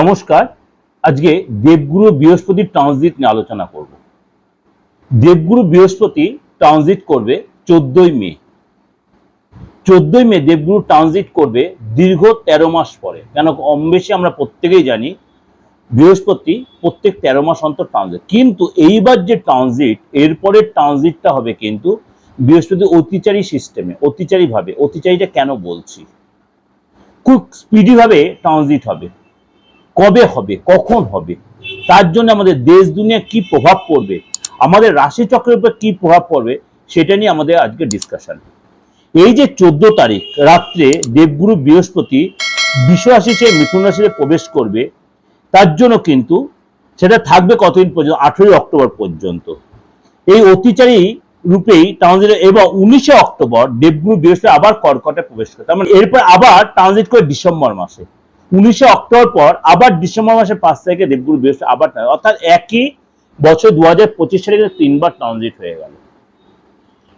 নমস্কার, আজকে দেবগুরু বৃহস্পতির ট্রানজিট নিয়ে আলোচনা করব। দেবগুরু বৃহস্পতি ট্রানজিট করবে চোদ্দই মে। চোদ্দই মে দেবগুরু ট্রানজিট করবে দীর্ঘ তেরো মাস পরে। কেন কম বেশি আমরা প্রত্যেকেই জানি, বৃহস্পতি প্রত্যেক তেরো মাস অন্তর ট্রানজিট কিন্তু এইবার যে ট্রানজিট এরপরে ট্রানজিটটা হবে কিন্তু বৃহস্পতি অতিচারী সিস্টেমে অতিচারী ভাবে অতিচারীটা কেন বলছি? খুব স্পিডি ভাবে ট্রানজিট হবে। কবে হবে, কখন হবে, তার জন্য আমাদের দেশ দুনিয়া কি প্রভাব পড়বে, আমাদের রাশি চক্রের উপর কি প্রভাব পড়বে, সেটা নিয়ে আমাদের আজকে ডিসকাশন এই যে চোদ্দ তারিখ, রাত্রে দেবগুরু বৃহস্পতি বিশ্ব রাশি চেয়ে মিথুন রাশিতে প্রবেশ করবে, তার জন্য কিন্তু সেটা থাকবে কতদিন পর্যন্ত? আঠেরোই অক্টোবর পর্যন্ত। এই অতিচারী রূপেই ট্রানজিট এবং উনিশে অক্টোবর দেবগুরু বৃহস্পতি আবার কর্কটে প্রবেশ করে, তার মানে এরপর আবার ট্রানজিট করে ডিসেম্বর মাসে। উনিশে অক্টোবর পর আবার ডিসেম্বর মাসের পাঁচ তারিখে দেবগুরু বৃহস্পতি আবার অর্থাৎ একই বছর দু হাজার পঁচিশ সালে তিনবার ট্রানজিট হয়ে গেল।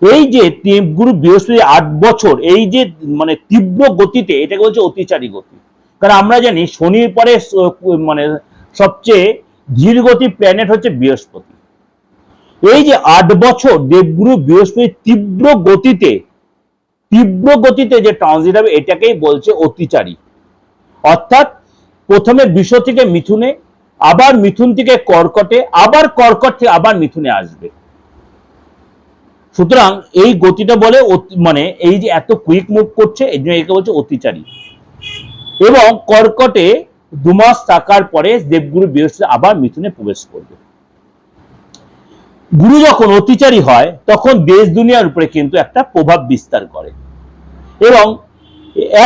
এই যে দেবগুরু বৃহস্পতি আট বছর, এই যে মানে তীব্র গতিতে, এটাকে বলছে অতিচারী গতি। কারণ আমরা জানি শনির পরে মানে সবচেয়ে ধীর গতি প্ল্যানেট হচ্ছে বৃহস্পতি। এই যে আট বছর দেবগুরু বৃহস্পতি তীব্র গতিতে তীব্র গতিতে যে ট্রানজিট হবে, এটাকেই বলছে অতিচারী। অর্থাৎ প্রথমে বিষ থেকে মিথুনে, আবার মিথুন থেকে কর্কটে, আবার কর্কট থেকে আবার মিথুনে আসবে। সুতরাং এই গতিটা বলে মানে এই যে এত কুইক মুভ করছে, এই জন্য একে বলছে অতিচারী। এবং কর্কটে দু মাস থাকার পরে দেবগুরু বৃহস্পতি আবার মিথুনে প্রবেশ করবে। গুরু যখন অতিচারী হয়, তখন দেশ দুনিয়ার উপরে কিন্তু একটা প্রভাব বিস্তার করে। এবং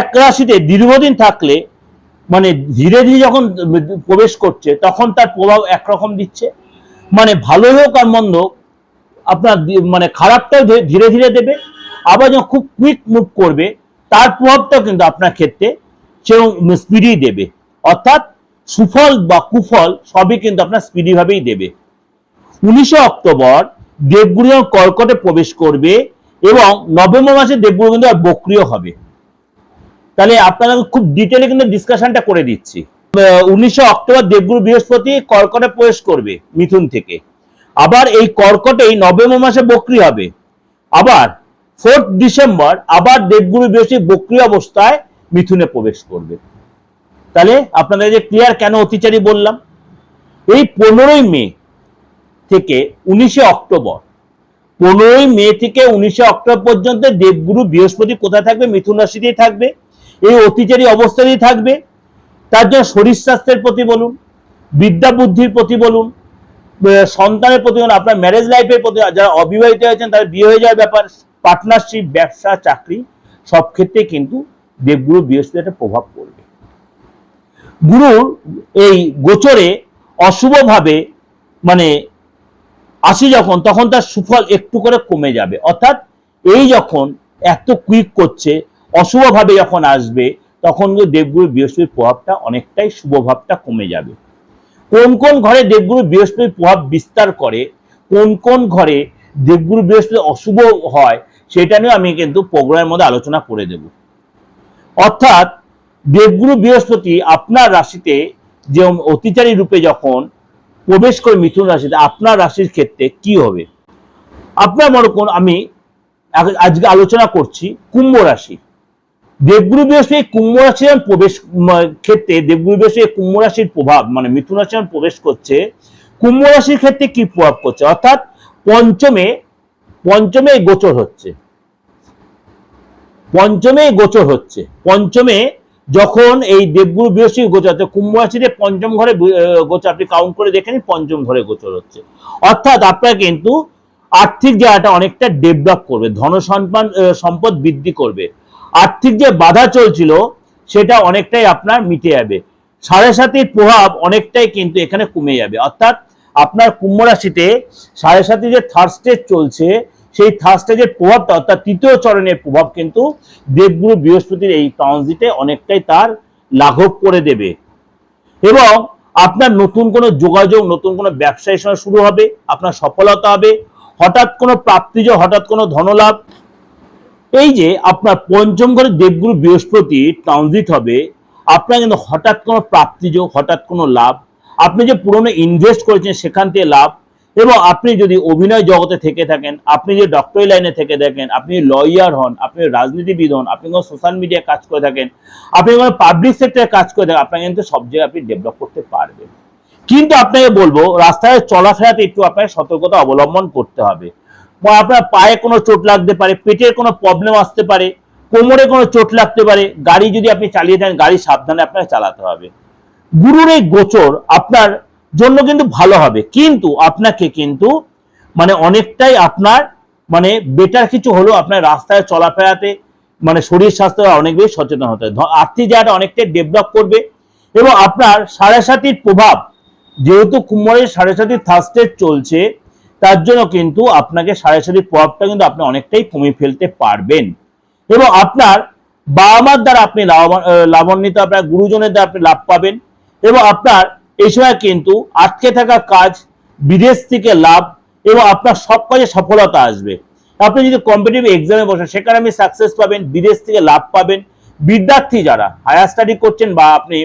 এক রাশিতে দীর্ঘদিন থাকলে মানে ধীরে ধীরে যখন প্রবেশ করছে, তখন তার প্রভাব একরকম দিচ্ছে। মানে ভালো হোক আর মন্দ আপনার মানে খারাপটাও ধীরে- ধীরে দেবে। আবার যখন খুব কুইক মুভ করবে, তার প্রভাবটাও কিন্তু আপনার ক্ষেত্রে সেরকম স্পিডি দেবে। অর্থাৎ সুফল বা কুফল সবই কিন্তু আপনার স্পিডি ভাবেই দেবে। উনিশে অক্টোবর দেবগুরু কর্কটে প্রবেশ করবে এবং নভেম্বর মাসে দেবগুরু কিন্তু আর বক্রিয় হবে। তাহলে আপনারা খুব ডিটেলে কিন্তু ডিসকাশনটা করে দিচ্ছি। উনিশে অক্টোবর দেবগুরু বৃহস্পতি কর্কটে প্রবেশ করবে মিথুন থেকে। আবার এই কর্কটেই নভেম্বর মাসে বক্রি হবে। আবার ফোর্থ ডিসেম্বর আবার দেবগুরু বৃহস্পতি বক্রি অবস্থায় মিথুনে প্রবেশ করবে। তাহলে আপনাদের যে ক্লিয়ার কেন অতিচারী বললাম? এই পনেরোই মে থেকে উনিশে অক্টোবর, পনেরোই মে থেকে উনিশে অক্টোবর পর্যন্ত দেবগুরু বৃহস্পতি কোথায় থাকবে? মিথুন রাশিতেই থাকবে। এই অতিচারী অবস্থাতেই থাকবে। তার জন্য শরীর স্বাস্থ্যের প্রতি বলুন, বিদ্যা বুদ্ধির প্রতি বলুন সন্তানের প্রতি বলুন, আপনার ম্যারেজ লাইফের প্রতি, যারা অবিবাহিত হয়েছেন, তাদের বিয়ে হয়ে যাওয়ার ব্যাপার পার্টনারশিপ ব্যবসা, চাকরি, সব ক্ষেত্রে কিন্তু দেবগুরু বৃহস্পতি একটা প্রভাব পড়বে। গুরুর এই গোচরে অশুভভাবে মানে আসি যখন, তখন তার সুফল একটু করে কমে যাবে। অর্থাৎ এই যখন এত কুইক করছে অশুভভাবে যখন আসবে, তখন দেবগুরু বৃহস্পতির প্রভাবটা অনেকটাই শুভভাবটা কমে যাবে। কোন কোন ঘরে দেবগুরু বৃহস্পতির প্রভাব বিস্তার করে, কোন কোন ঘরে দেবগুরু বৃহস্পতি অশুভ হয়, সেটা নিয়ে আমি কিন্তু প্রোগ্রামের মধ্যে আলোচনা করে দেব। অর্থাৎ দেবগুরু বৃহস্পতি আপনার রাশিতে যে অতিচারী রূপে যখন প্রবেশ করে মিথুন রাশিতে, আপনার রাশির ক্ষেত্রে কি হবে? আপনার মনে করুন, আমি আজকে আলোচনা করছি কুম্ভ রাশি। দেবগুরু বৃহস্পতি কুম্ভ রাশি প্রবেশ ক্ষেত্রে দেবগুরু বৃহস্পতি কুম্ভ রাশির প্রভাব মানে মিথুন রাশি প্রবেশ করছে, কুম্ভ রাশির ক্ষেত্রে কি প্রভাব করছে? অর্থাৎ পঞ্চমে পঞ্চমে গোচর হচ্ছে। পঞ্চমে গোচর হচ্ছে। পঞ্চমে যখন এই দেবগুরু বৃহস্পতি গোচর হচ্ছে কুম্ভ রাশিতে পঞ্চম ঘরে গোচর, আপনি কাউন্ট করে দেখে নিন, পঞ্চম ঘরে গোচর হচ্ছে। অর্থাৎ আপনার কিন্তু আর্থিক জায়গাটা অনেকটা ডেভেলপ করবে ধন সম্পদ বৃদ্ধি করবে। আর্থিক যে বাধা চলছিল, সেটা অনেকটাই আপনার মিটে যাবে। সাড়ে সাতির প্রভাব অনেকটাই কিন্তু এখানে কমে যাবে। অর্থাৎ আপনার কুম্ভ রাশিতে সাড়ে সাতি যে থার্ড স্টেজ চলছে, সেই থার্ড স্টেজের প্রভাবটা, অর্থাৎ তৃতীয় চরণের প্রভাব কিন্তু দেবগুরু বৃহস্পতির এই ট্রানজিটে অনেকটাই তার লাঘব করে দেবে। এবং আপনার নতুন কোনো যোগাযোগ, নতুন কোনো ব্যবসায়ের সঙ্গে শুরু হবে, আপনার সফলতা হবে। হঠাৎ কোনো প্রাপ্তিজ হঠাৎ কোনো ধনলাভ এই যে আপনার পঞ্চম ঘরে দেবগুরু বৃহস্পতি ট্রানজিট হবে, আপনার কিন্তু হঠাৎ কোনো প্রাপ্তিযোগ হঠাৎ কোনো লাভ, আপনি যে পুরনো ইনভেস্ট করেছেন সেখান থেকে লাভ, এবং আপনি যদি অভিনয় জগতে থেকে থাকেন, আপনি যে ডক্টরি লাইনে থেকে থাকেন আপনি লয়ার হন, আপনি রাজনীতিবিদ হন, আপনি কোনো সোশ্যাল মিডিয়ায় কাজ করে থাকেন, আপনি কোনো পাবলিক সেক্টরে কাজ করে থাকেন, আপনাকে কিন্তু সব জায়গায় আপনি ডেভেলপ করতে পারবেন। কিন্তু আপনাকে বলব, রাস্তায় চলাফেরাতে একটু আপনাকে সতর্কতা অবলম্বন করতে হবে। আপনার পায়ে কোনো চোট লাগতে পারে, পেটের কোনো প্রবলেম আসতে পারে, কোমরে কোনো চোট লাগতে পারে, গাড়ি যদি আপনি চালিয়ে দেন, গাড়ি সাবধানে আপনাকে চালাতে হবে। গুরুর এই গোচর আপনার জন্য কিন্তু ভালো হবে। কিন্তু আপনাকে কিন্তু মানে অনেকটাই আপনার মানে বেটার কিছু হলো আপনার রাস্তায় চলাফেরাতে মানে শরীর স্বাস্থ্য অনেক বেশি সচেতন হতে হবে। আর্থিক জায়গাটা অনেকটাই ডেভেলপ করবে এবং আপনার সাড়ে সাতির প্রভাব, যেহেতু কুম্ভরের সাড়ে সাতির থার্স্টেজ চলছে তার জন্য কিন্তু আপনাকে সাড়ে সাতির প্রভাবটা কিন্তু আপনি অনেকটাই কমিয়ে ফেলতে পারবেন। এবং আপনার বাবা মার দ্বারা আপনি লাভান্বিত, আপনার গুরুজনের দ্বারা আপনি লাভ পাবেন। এবং আপনার এই সময় কিন্তু আটকে থাকা কাজ, বিদেশ থেকে লাভ এবং আপনার সব কাজে সফলতা আসবে। আপনি যদি কম্পিটিটিভ এক্সামে বসেন সেখানে আপনি সাকসেস পাবেন, বিদেশ থেকে লাভ পাবেন। বিদ্যার্থী যারা হায়ার স্টাডি করছেন বা আপনি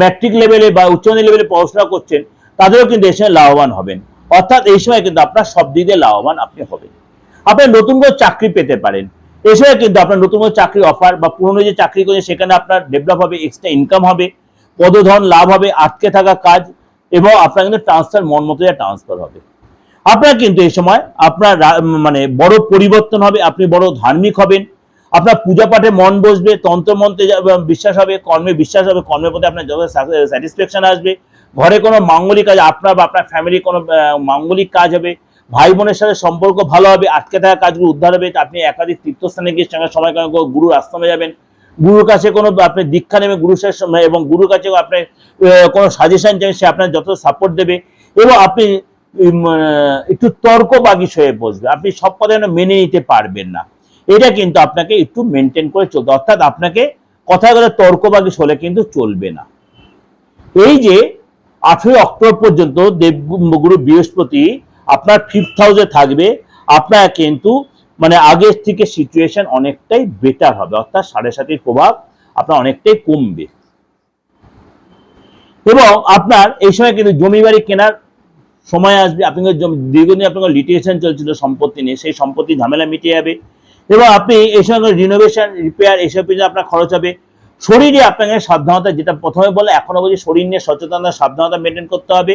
ম্যাট্রিক লেভেলে বা উচ্চ লেভেলে পড়াশোনা করছেন তাদেরও কিন্তু এই সময় লাভবান হবেন। অর্থাৎ এই সময় কিন্তু আপনার সব দিক দিয়ে লাভবান আপনি হবেন। আপনি নতুন করে চাকরি পেতে পারেন। এই সময় কিন্তু আপনার নতুন করে চাকরি অফার বা পুরনো যে চাকরি করছেন, সেখানে আপনার ডেভেলপ হবে এক্সট্রা ইনকাম হবে, পদধন লাভ হবে, আটকে থাকা কাজ এবং আপনার কিন্তু ট্রান্সফার মন মতো ট্রান্সফার হবে। আপনার কিন্তু এই সময় আপনার মানে বড় পরিবর্তন হবে, আপনি বড় ধার্মিক হবেন। আপনার পূজা পাঠে মন বসবে তন্ত্র মন্ত্রে বিশ্বাস হবে, কর্মে বিশ্বাস হবে, কর্মের প্রতি আপনার যত স্যাটিসফ্যাকশন আসবে ঘরে কোনো মাঙ্গলিক কাজ আপনার বা আপনার ফ্যামিলির কোনো মাঙ্গলিক কাজ হবে ভাই বোনের সাথে সম্পর্ক ভালো হবে আটকে থাকা কাজগুলো উদ্ধার হবে আপনি একাধিক তীর্থস্থানে গিয়ে সঙ্গে সময় গুরুর আশ্রমে যাবেন। গুরুর কাছে কোনো আপনি দীক্ষা নেবে গুরুর সাথে এবং গুরুর কাছে আপনি আহ, কোনো সাজেশন চান সে আপনার যত সাপোর্ট দেবে এবং আপনি একটু তর্কবাগিস হয়ে বসবে আপনি সব কথা যেন মেনে নিতে পারবেন না। এটা কিন্তু আপনাকে একটু মেনটেন করে চলতে অর্থাৎ আপনাকে কথা তর্কবাগিস হলে কিন্তু চলবে না। এই যে আঠেরোই অক্টোবর পর্যন্ত দেবগুরু বৃহস্পতি আপনার ফিফথ হাউসে থাকবে। আপনার কিন্তু মানে আগের থেকে সিচুয়েশন অনেকটাই বেটার হবে, অর্থাৎ সাড়ে সাতির প্রভাব আপনার অনেকটাই কমবে। এবং আপনার এই সময় কিন্তু জমি বাড়ি কেনার সময় আসবে, আপনি দীর্ঘদিন আপনার লিটিগেশন চলছিল, সম্পত্তি নিয়ে সেই সম্পত্তি ঝামেলা মিটে যাবে। এবং আপনি এই সময় রিনোভেশন রিপেয়ার এইসব পিছনে আপনার খরচ হবে। শরীরে আপনাকে সাবধানতা যেটা প্রথমে বলে, এখনও বলছি শরীর নিয়ে সচেতনতা, সাবধানতা মেনটেন করতে হবে।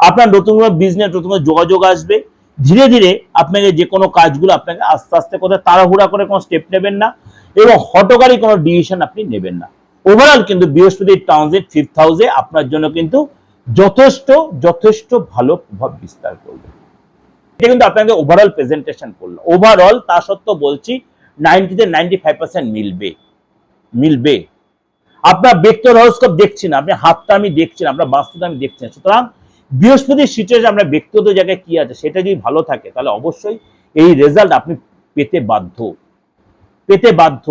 আপনার নতুন কোনো বিজনেস নতুন কোনো যোগাযোগ আসবে। ধীরে ধীরে আপনাকে যে কোনো কাজগুলো আপনাকে আস্তে আস্তে করে তাড়াহুড়া করে কোনো স্টেপ নেবেন না এবং হটকারী কোনো ডিসিশন আপনি নেবেন না। ওভারঅল কিন্তু বৃহস্পতির ট্রানজিট ফিফথ হাউসে আপনার জন্য কিন্তু যথেষ্ট যথেষ্ট ভালো প্রভাব বিস্তার করবে। এটা কিন্তু আপনাকে ওভারঅল প্রেজেন্টেশন করল। ওভারঅল তা সত্ত্বেও বলছি নাইনটিতে নাইনটি ফাইভ পার্সেন্ট মিলবে। মিলবে। আপনার ব্যক্তি হরস্কোপ দেখছি না, আপনি হাতটা আমি দেখছি না, আপনার বাস্তুটা আমি দেখছি না। সুতরাং বৃহস্পতির সিচুয়েশন আপনার ব্যক্তিগত জায়গায় কি আছে সেটা যদি ভালো থাকে, তাহলে অবশ্যই এই রেজাল্ট আপনি পেতে বাধ্য। পেতে বাধ্য।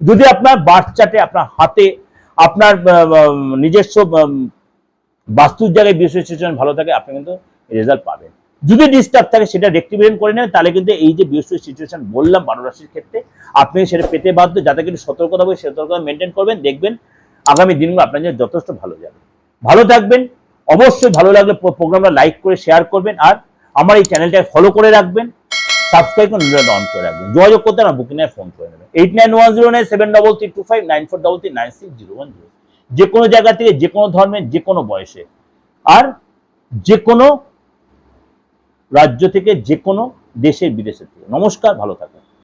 যদি আপনার বার্থ আপনার হাতে আপনার নিজস্ব বাস্তুর জায়গায় বৃহস্পতি সিচুয়েশন ভালো থাকে, আপনি কিন্তু রেজাল্ট পাবেন। যদি ডিস্টার্ব থাকে, সেটা রেক্টিভেশন করে নেন, তাহলে কিন্তু এই যে বৃহস্পতি সিচুয়েশন বললাম বারো রাশির ক্ষেত্রে, আপনি সেটা পেতে বাধ্য। যাতে কিন্তু সতর্কতা হবে সতর্কতা মেনটেন করবেন, দেখবেন আগামী দিনগুলো আপনার জন্য যথেষ্ট ভালো যাবে। ভালো থাকবেন, অবশ্যই ভালো লাগলে প্রোগ্রামটা লাইক করে শেয়ার করবেন আর আমার এই চ্যানেলটাকে ফলো করে রাখবেন সাবস্ক্রাইব করে নোটিফিকেশন অন করে রাখবেন। যোগাযোগ করতে আমার বুকিং ফোন করে নেবেন। Eight nine one zero nine seven double three two five nine four double three nine six zero one zero যে কোনো জায়গা থেকে যে কোনো ধর্মের যে কোনো বয়সে আর যে কোনো রাজ্য থেকে যে কোনো দেশের বিদেশের থেকে। নমস্কার, ভালো থাকুন